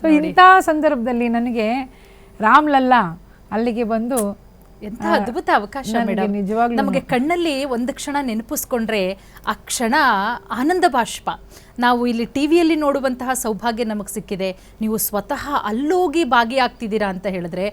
So ಇಂಥ ಸಂದರ್ಭದಲ್ಲಿ ನನಗೆ ರಾಮ್ಲಲ್ಲಾ ಅಲ್ಲಿಗೆ ಬಂದು ಎಂತ ಅದ್ಭುತ ಅವಕಾಶ ಮೇಡಮ್. ನಿಜವಾಗ್ಲೂ ನಮಗೆ ಕಣ್ಣಲ್ಲಿ ಒಂದು ಕ್ಷಣ ನೆನಪಿಸ್ಕೊಂಡ್ರೆ ಆ ಕ್ಷಣ ಆನಂದ ಬಾಷ್ಪ. ನಾವು ಇಲ್ಲಿ ಟಿವಿಯಲ್ಲಿ ನೋಡುವಂತಹ ಸೌಭಾಗ್ಯ ನಮಗೆ ಸಿಕ್ಕಿದೆ. ನೀವು ಸ್ವತಃ ಅಲ್ಲೋಗಿ ಭಾಗಿಯಾಗ್ತಿದ್ದೀರಾ ಅಂತ ಹೇಳಿದ್ರೆ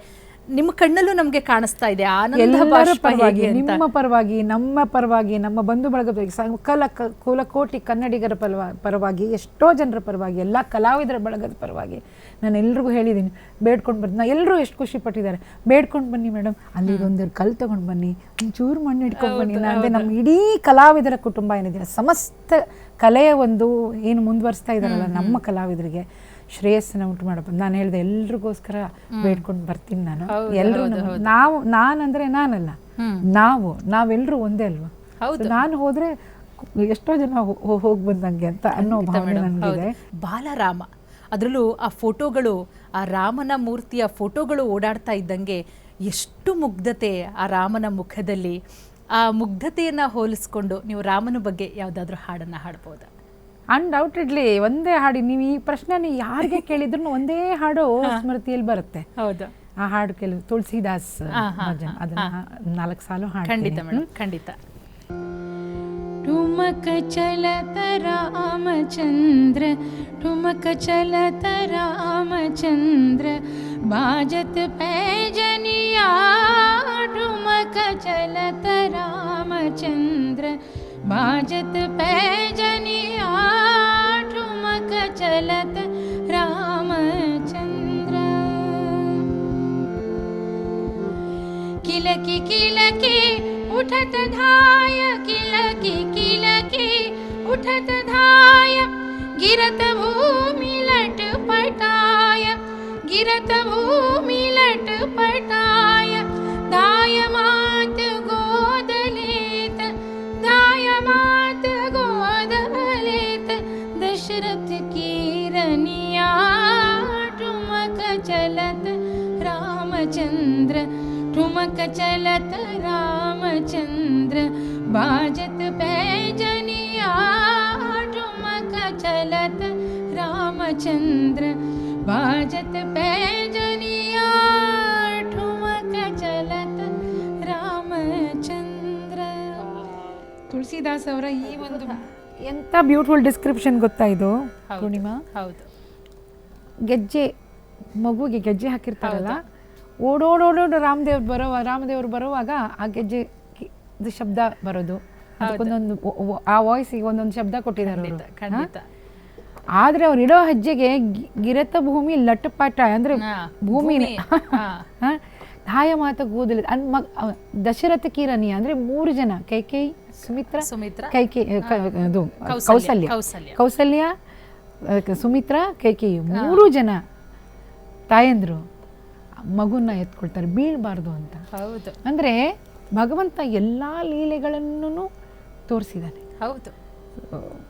ನಿಮ್ಮ ಕಣ್ಣಲ್ಲೂ ನಮಗೆ ಕಾಣಿಸ್ತಾ ಇದೆ ಆನಂದ ಎಲ್ಲರ ಬಾಷ್ಪ ಪರವಾಗಿ ಹೇಗೆ ಅಂತ. ನಿಮ್ಮ ಪರವಾಗಿ ನಮ್ಮ ಪರವಾಗಿ ನಮ್ಮ ಬಂಧು ಬಳಗದ ಪರವಾಗಿ, ಸಕಲ ಕ- ಕುಲಕೋಟಿ ಕನ್ನಡಿಗರ ಪರವ ಪರವಾಗಿ ಎಷ್ಟೋ ಜನರ ಪರವಾಗಿ ಎಲ್ಲ ಕಲಾವಿದರ ಬಳಗದ ಪರವಾಗಿ ನಾನು ಎಲ್ರಿಗೂ ಹೇಳಿದ್ದೀನಿ ಬೇಡ್ಕೊಂಡು ಬರ್ತೀನಿ ನಾ ಎಲ್ಲರೂ ಎಷ್ಟು ಖುಷಿ ಪಟ್ಟಿದ್ದಾರೆ. ಬೇಡ್ಕೊಂಡು ಬನ್ನಿ ಮೇಡಮ್ ಅಲ್ಲಿ ಒಂದು ಕಲ್ ತಗೊಂಡು ಬನ್ನಿ ಒಂಚೂರು ಮಣ್ಣು ಇಟ್ಕೊಂಡು ಬನ್ನಿ ನಾನು ಅಂದರೆ ನಮ್ಮ ಇಡೀ ಕಲಾವಿದರ ಕುಟುಂಬ ಏನಿದೆ ಸಮಸ್ತ ಕಲೆಯ ಒಂದು ಏನು ಮುಂದುವರಿಸ್ತಾ ಇದ್ದಾರಲ್ಲ ನಮ್ಮ ಕಲಾವಿದರಿಗೆ ಶ್ರೇಯಸ್ಸನ್ನ ಉಂಟು ಮಾಡಬಹುದು ನಾನು ಹೇಳಿದೆ ಎಲ್ರಿಗೋಸ್ಕರ ಬೇಡ್ಕೊಂಡು ಬರ್ತೀನಿ ನಾನು. ಎಲ್ಲರೂ ನಾವು ನಾನಂದ್ರೆ ನಾನಲ್ಲ. ನಾವು ನಾವೆಲ್ಲರೂ ಒಂದೇ ಅಲ್ವಾ? ನಾನು ಹೋದ್ರೆ ಎಷ್ಟೋ ಜನ ಹೋಗಿ ಬಂದಂಗೆ ಅಂತ ಅನ್ನೋ ಭಾವನೆ ನನಗಿದೆ. ಬಾಲರಾಮ ಅದರಲ್ಲೂ ಆ ಫೋಟೋಗಳು ಆ ರಾಮನ ಮೂರ್ತಿಯ ಫೋಟೋಗಳು ಓಡಾಡ್ತಾ ಇದ್ದಂಗೆ ಎಷ್ಟು ಮುಗ್ಧತೆ ಆ ರಾಮನ ಮುಖದಲ್ಲಿ. ಆ ಮುಗ್ಧತೆಯನ್ನು ಹೋಲಿಸ್ಕೊಂಡು ನೀವು ರಾಮನ ಬಗ್ಗೆ ಯಾವುದಾದ್ರೂ ಹಾಡನ್ನ ಹಾಡ್ಬೋದಾ? ಅನ್ಡೌಟೆಡ್ಲಿ ಒಂದೇ ಹಾಡಿ ನೀವು ಈ ಪ್ರಶ್ನೆ ಯಾರಿಗೆ ಕೇಳಿದ್ರು ಒಂದೇ ಹಾಡು ಸ್ಮೃತಿಯಲ್ಲಿ ಬರುತ್ತೆ ಹೌದು ಆ ಹಾಡು ಕೆಲವು ತುಳಸಿದಾಸ್ ಭಜನ್. ಅದನ್ನ ನಾಲ್ಕು ಸಾಲು ಖಂಡಿತ ಹಾಡ್ತೀನಿ ಮೇಡಮ್ ಖಂಡಿತ ठुमक चलत रामचन्द्र ठुमक चलत रामचन्द्र बाजत पैजनिया ठुमक चलत रामचन्द्र बाजत पैजनिया ठुमक चलत रामचन्द्र किलकी किलकी उठत धाय किलकी किलकी उठत धाय। गिरत भूमि लट पटाय गिरत भूमि चलत रामचन्द्र ठुमक चलत रामचन्द्र बाजत पैजनिया ठुमक चलत रामचन्द्र बाजत पैजनिया ठुमक चलत ರಾಮಚಂದ್ರ ತುಳಸಿದಾಸ್ ಅವರ ಈ ಒಂದು ಎಂತ ಬ್ಯೂಟಿಫುಲ್ ಡಿಸ್ಕ್ರಿಪ್ಷನ್ ಗೊತ್ತಾ ಇದು ಪೂರ್ಣಿಮಾ ಹೌದು ಗೆಜ್ಜೆ ಮಗುವಿಗೆ ಗೆಜ್ಜೆ ಹಾಕಿರ್ತಾರಲ್ಲ? ಓಡೋಡೋಡೋಡು ರಾಮದೇವ್ರು ಬರೋ ರಾಮದೇವ್ರು ಬರುವಾಗ ಆ ಗೆಜ್ಜೆ ಶಬ್ದ ಬರೋದು. ಅದಕ್ಕೊಂದೊಂದು ಆ ವಾಯ್ಸಿಗೆ ಒಂದೊಂದು ಶಬ್ದ ಕೊಟ್ಟಿದ್ದಾರೆ ಆದ್ರೆ ಅವ್ರು ಇಡೋ ಹೆಜ್ಜೆಗೆ ಗಿರತ ಭೂಮಿ ಲಟ್ಟಪಾಟ ಅಂದ್ರೆ ಭೂಮಿ ಭೂಮಿನೇ ಹಾ. ಹಾ? ಧಾಯ ಮಾತ ಕೂದಲ ದಶರಥ ಕಿರಣಿ ಅಂದ್ರೆ ಮೂರು ಜನ ಕೈಕೇಯಿ ಸುಮಿತ್ರ ಸುಮಿತ್ರ ಕೈಕೇಯಿ ಅದು ಕೌಸಲ್ಯ, ಕೌಸಲ್ಯ. ಸುಮಿತ್ರ ಕೈಕೇಯಿ ಮೂರು ಜನ ತಾಯಂದ್ರು ಮಗುನ ಎತ್ಕೊಳ್ತಾರೆ ಬೀಳಬಾರ್ದು ಅಂತ. ಹೌದು. ಅಂದ್ರೆ ಭಗವಂತ ಎಲ್ಲಾ ಲೀಲೆಗಳನ್ನು ತೋರಿಸಿದ್ದಾನೆ ಹೌದು.